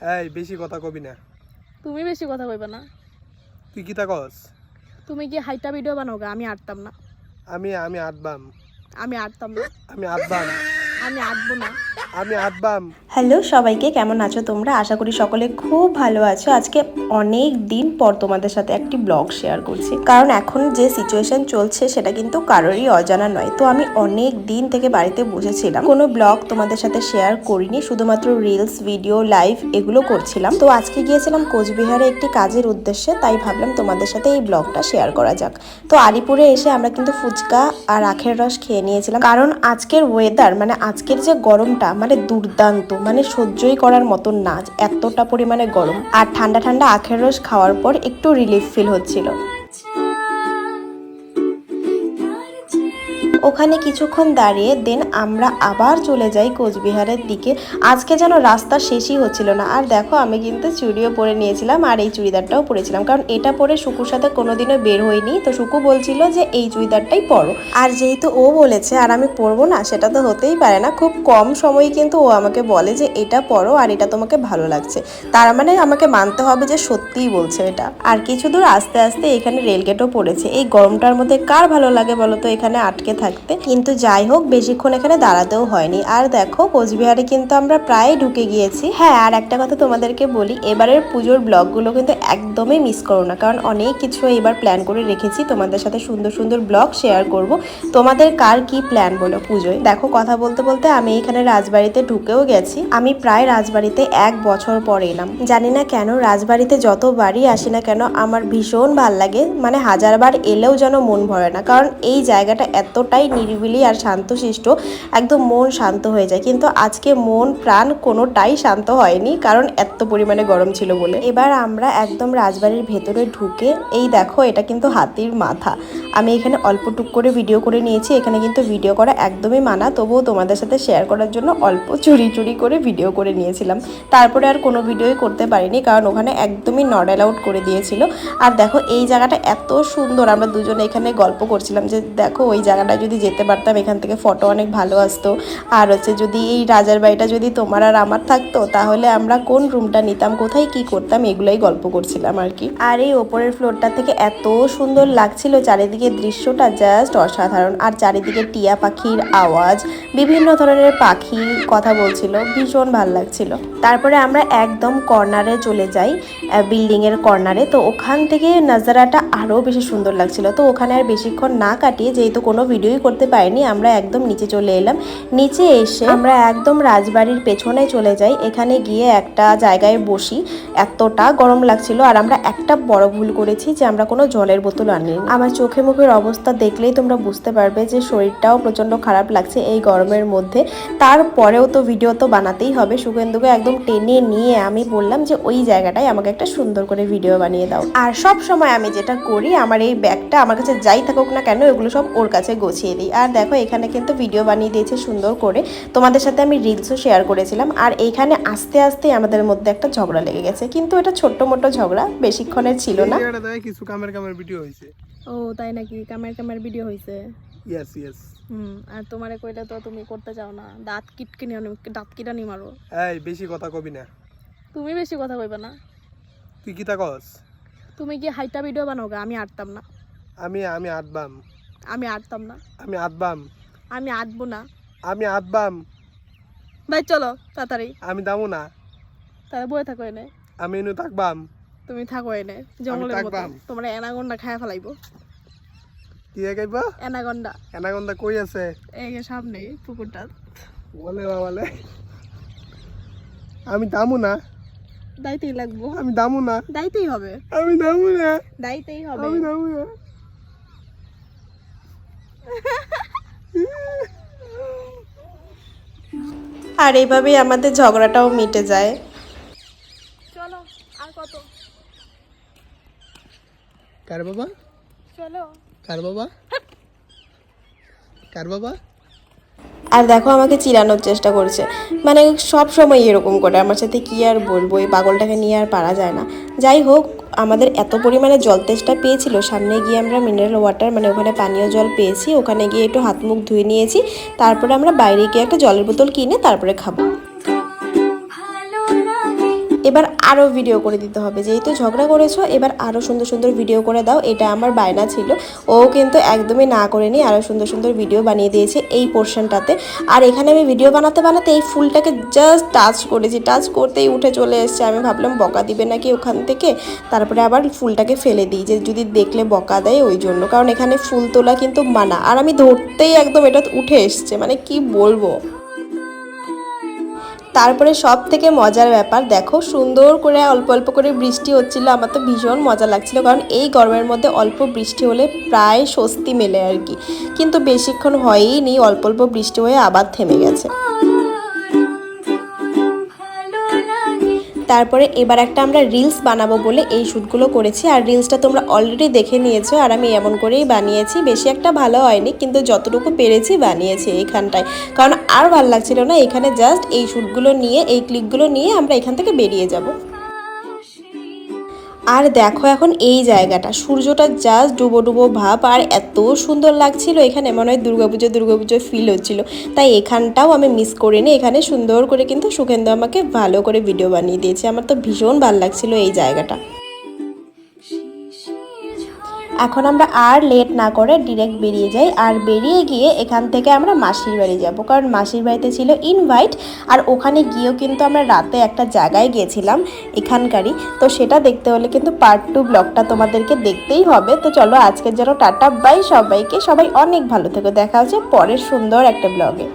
এই বেশি কথা কবি না। তুমি বেশি কথা কইবা না। তুই কি তা কস? তুমি কি হাইটা ভিডিও বানাও গা? আমি আটতাম না। আমি আমি আটবাম। আমি আটতাম না। আমি আটবাম। আমি আটবো না। আমি আটবাম। হ্যালো সবাইকে, কেমন আছো তোমরা? আশা করি সকলে খুব ভালো আছো। আজকে অনেক দিন পর তোমাদের সাথে একটি ব্লগ শেয়ার করছি। কারণ এখন যে সিচুয়েশন চলছে সেটা কিন্তু কারোরই অজানা নয়। তো আমি অনেক দিন থেকে বাড়িতে বসেছিলাম। কোনো ব্লগ তোমাদের সাথে শেয়ার করিনি, শুধুমাত্র রিলস ভিডিও লাইভ এগুলো করছিলাম। তো আজকে গিয়েছিলাম কোচবিহারে একটি কাজের উদ্দেশ্যে, তাই ভাবলাম তোমাদের সাথে এই ব্লগটা শেয়ার করা যাক। তো আলিপুরে এসে আমরা কিন্তু ফুচকা আর আখের রস খেয়ে নিয়েছিলাম। কারণ আজকের ওয়েদার মানে আজকের যে গরমটা মানে দুর্দান্ত মানে সহ্যই করার মতন না এতটা পরিমাণে গরম। আর ঠান্ডা ঠান্ডা আখের রস খাওয়ার পর একটু রিলিফ ফিল হচ্ছিল। ওখানে কিছুক্ষণ দাঁড়িয়ে দেন আমরা আবার চলে যাই কোচবিহারের দিকে। আজকে যেন রাস্তা শেষই হচ্ছিল না। আর দেখো, আমি কিন্তু চুড়িও পরে নিয়েছিলাম আর এই চুড়িদারটাও পরেছিলাম। কারণ এটা পরে শুকুর সাথে কোনোদিনও বের হইনি। তো শুকু বলছিল যে এই চুড়িদারটাই পরো। আর যেহেতু ও বলেছে আর আমি পরবো না, সেটা তো হতেই পারে না। খুব কম সময়ে কিন্তু ও আমাকে বলে যে এটা পরো আর এটা তোমাকে ভালো লাগছে। তার মানে আমাকে মানতে হবে যে সত্যিই বলছে এটা। আর কিছু দূর আস্তে আস্তে এখানে রেলগেটও পড়েছে। এই গরমটার মধ্যে কার ভালো লাগে বলো তো? এখানে আটকে থাকতে কিন্তু যাই হোক, বেশিক্ষণ এখানে দাঁড়াতেও হয়নি। আর দেখো, কোচবিহারে কিন্তু আমরা প্রায় ঢুকে গিয়েছি। হ্যাঁ আর একটা কথা তোমাদেরকে বলি, এবারের পুজোর ব্লগগুলো কিন্তু একদমই মিস করো না। কারণ অনেক কিছু এবার প্ল্যান করে রেখেছি। তোমাদের সাথে সুন্দর সুন্দর ব্লগ শেয়ার করব। তোমাদের কার কি প্ল্যান বলো পুজোয়? দেখো, কথা বলতে বলতে আমি এখানে রাজবাড়িতে ঢুকেও গেছি। আমি প্রায় রাজবাড়িতে এক বছর পর এলাম। জানি না কেন, রাজবাড়িতে যতবারই আসি না কেন, আমার ভীষণ ভালো লাগে। মানে হাজারবার এলেও যেন মন ভরে না। কারণ এই জায়গাটা এতটাই নিরিবিলি আর শান্তশিষ্ট। একদম মন শান্ত হয়ে যায়। কিন্তু আজকে মন, প্রাণ কোনোটাই শান্ত হয়নি, কারণ এত পরিমাণে গরম ছিল বলে। এবার আমরা একদম রাজবাড়ির ভেতরে ঢুকে, এই দেখো এটা কিন্তু হাতির মাথা। আমি এখানে অল্প টুক করে ভিডিও করে নিয়েছি। এখানে কিন্তু ভিডিও করা একদমই মানা। তবুও তোমাদের সাথে শেয়ার করার জন্য অল্প চুরি চুরি করে ভিডিও করে নিয়েছিলাম। তারপরে আর কোনো ভিডিওই করতে পারিনি, কারণ ওখানে একদমই নট অ্যালাউড করে দিয়েছিল। আর দেখো, এই জায়গাটা এত সুন্দর। আমরা দুজনে এখানে গল্প করছিলাম যে, দেখো, ওই জায়গাটা যদি যেতে পারতাম, এখান থেকে ফটো অনেক ভালো আসতো। আর হচ্ছে যদি এই রাজার বাড়িটা যদি তোমার আর আমার থাকতো, তাহলে আমরা কোন রুমটা নিতাম, কোথায় কি করতাম? এগুলোই গল্প করছিলাম আর কি। আর এই ওপরের ফ্লোরটা থেকে এত সুন্দর লাগছিল, চারিদিকে দৃশ্যটা জাস্ট অসাধারণ। আর চারিদিকে টিয়া পাখির আওয়াজ, বিভিন্ন ধরনের পাখি কথা বলছিল, ভীষণ ভালো লাগছিল। তারপরে আমরা একদম কর্নারে চলে যাই বিল্ডিং এর কর্নারে। তো ওখান থেকে নাজারাটা আরও বেশি সুন্দর লাগছিল। তো ওখানে আর বেশিক্ষণ না কাটিয়ে যেহেতু কোনো ভিডিওই করতে পারিনি, আমরা একদম নিচে চলে এলাম। নিচে এসে আমরা একদম রাজবাড়ির পেছনে চলে যাই। এখানে গিয়ে একটা জায়গায় বসি। এতটা গরম লাগছিল। আর আমরা একটা বড় ভুল করেছি যে আমরা কোনো জলের বোতল আনি আমার চোখে মুখের অবস্থা দেখলেই তোমরা বুঝতে পারবে যে শরীরটাও প্রচণ্ড খারাপ লাগছে এই গরমের মধ্যে। তারপরেও তো ভিডিও তো বানাতেই হবে। সুগেন্দুকে একদম টেনে নিয়ে আমি বললাম যে ওই জায়গাটায় আমাকে একটা সুন্দর করে ভিডিও বানিয়ে দাও। আর সব সময় আমি যেটা করি আমার এই ব্যাগটা আমার কাছে যাই থাকুক না কেন এগুলো সব ওর কাছে গুছিয়ে দিই। আর দেখো এখানে কিন্তু ভিডিও বানিয়ে দিয়েছে সুন্দর করে। তোমাদের সাথে আমি রিলসও শেয়ার করেছিলাম। আর এইখানে আস্তে আস্তে আমাদের মধ্যে একটা ঝগড়া লেগে গেছে। কিন্তু এটা ছোট্ট মোটো ঝগড়া বেশিক্ষণের ছিল না। এই জায়গাটাতে কিছু কামের কামের ভিডিও হয়েছে। ও তাই নাকি কামের কামের ভিডিও হয়েছে ইয়েস ইয়েস হুম আর তোমারে কইলে তো তুমি করতে চাও না। দাঁত কিটকিনি দাঁত কিটানি মারো। এই বেশি কথা কবি না। তুমি বেশি কথা কইবা না। তুই কি তা কস? তুমি কি হাইটা ভিডিও বানাও আমি আটতাম না। আমি আমি আটবাম। আমি আটতাম না। আমি আটবাম। আমি আটবো না। আমি আটবাম। ভাই চলো তাড়াতাড়ি। আমি দামু না। তাহলে বয়ে থাকো এনে। আমি এনু থাকবাম। তুমি থাকো এনে জঙ্গলের মতো। তোমার এনাগন্ডা খায় ফেলাইবো। কি গাইব? এনাগন্ডা এনাগন্দা কই আছে? এই যে সামনে পুকুরটা বলে বাবালে আমি দামু না। দাইতেই লাগবো। আমি দামু না। দাইতেই হবে। আমি দামু না। দাইতেই হবে। আমি দামু না। আর এইভাবেই আমাদের ঝগড়াটাও মিটে যায়। চলো আর কত? কার বাবা? চলো। কার বাবা? কার বাবা? আর দেখো, আমাকে চিরানোর চেষ্টা করছে। মানে সব সময় এরকম করে। আমার সাথে কি আর বলব? এই পাগলটাকে নিয়ে আর পারা যায় না। যাই হোক, আমাদের এত পরিমাণে জল তেষ্টা পেয়েছিল। সামনে গিয়ে আমরা মিনারেল ওয়াটার মানে ওখানে পানীয় জল পেয়েছি। ওখানে গিয়ে একটু হাত মুখ ধুয়ে নিয়েছি। তারপরে আমরা বাইরে গিয়ে একটা জলের বোতল কিনে তারপরে খাব। এবার আরও ভিডিও করে দিতে হবে। যেহেতু ঝগড়া করেছ, এবার আরও সুন্দর সুন্দর ভিডিও করে দাও। এটা আমার বায়না ছিল। ও কিন্তু একদমই না করেনি আরও সুন্দর সুন্দর ভিডিও বানিয়ে দিয়েছে এই পোর্শনটাতে আর এখানে আমি ভিডিও বানাতে বানাতে এই ফুলটাকে জাস্ট টাচ করেছি। টাচ করতেই উঠে চলে এসছে। আমি ভাবলাম, বকা দিবে নাকি ওখান থেকে? তারপরে আবার ফুলটাকে ফেলে দিই যে, যদি দেখলে বকা দেয় ওই জন্য। কারণ এখানে ফুল তোলা কিন্তু মানা। আর আমি ধরতেই একদম এটা উঠে এসছে। মানে কি বলব? তারপরে সব থেকে মজার ব্যাপার, দেখো সুন্দর করে অল্প অল্প করে বৃষ্টি হচ্ছিল, আমার তো ভীষণ মজা লাগছিল, কারণ এই গরমের মধ্যে অল্প বৃষ্টি হলে প্রায় স্বস্তি মেলে আর কি। কিন্তু বেশিক্ষণ হয়ই নি, অল্প অল্প বৃষ্টি হয়ে আবার থেমে গেছে। তারপরে এবার একটা আমরা রিলস বানাবো বলে এই শ্যুটগুলো করেছি। আর রিলসটা তোমরা অলরেডি দেখে নিয়েছো আর আমি এমন করেই বানিয়েছি। বেশি একটা ভালো হয়নি, কিন্তু যতটুকু পেরেছি বানিয়েছি এইখানটায়। কারণ আর ভালো লাগছিল না, এখানে জাস্ট এই শ্যুটগুলো নিয়ে, এই ক্লিকগুলো নিয়ে আমরা এখান থেকে বেরিয়ে যাব। আর দেখো এখন এই জায়গাটা। সূর্যটা জাস্ট ডুবো ডুবো ভাব, আর এত সুন্দর লাগছিল এখানে। মনে হয় দুর্গাপুজো দুর্গাপুজো ফিল হচ্ছিল। তাই এখানটাও আমি মিস করিনি। এখানে সুন্দর করে কিন্তু সুখেন্দু আমাকে ভালো করে ভিডিও বানিয়ে দিয়েছে। আমার তো ভীষণ ভালো লাগছিল এই জায়গাটা। এখন আমরা আর লেট না করে ডিরেক্ট বেরিয়ে যাই। আর বেরিয়ে গিয়ে এখান থেকে আমরা মাসির বাড়ি যাব। কারণ মাসির বাড়িতে ছিল ইনভাইট আর ওখানে গিয়েও কিন্তু আমরা রাতে একটা জায়গায় গিয়েছিলাম এখানকারই। তো সেটা দেখতে হলে কিন্তু পার্ট টু ব্লগটা তোমাদেরকে দেখতেই হবে। তো চলো আজকের জন্য টাটা বাই সবাইকে। সবাই অনেক ভালো থেকো। দেখা হচ্ছে পরের সুন্দর একটা ব্লগে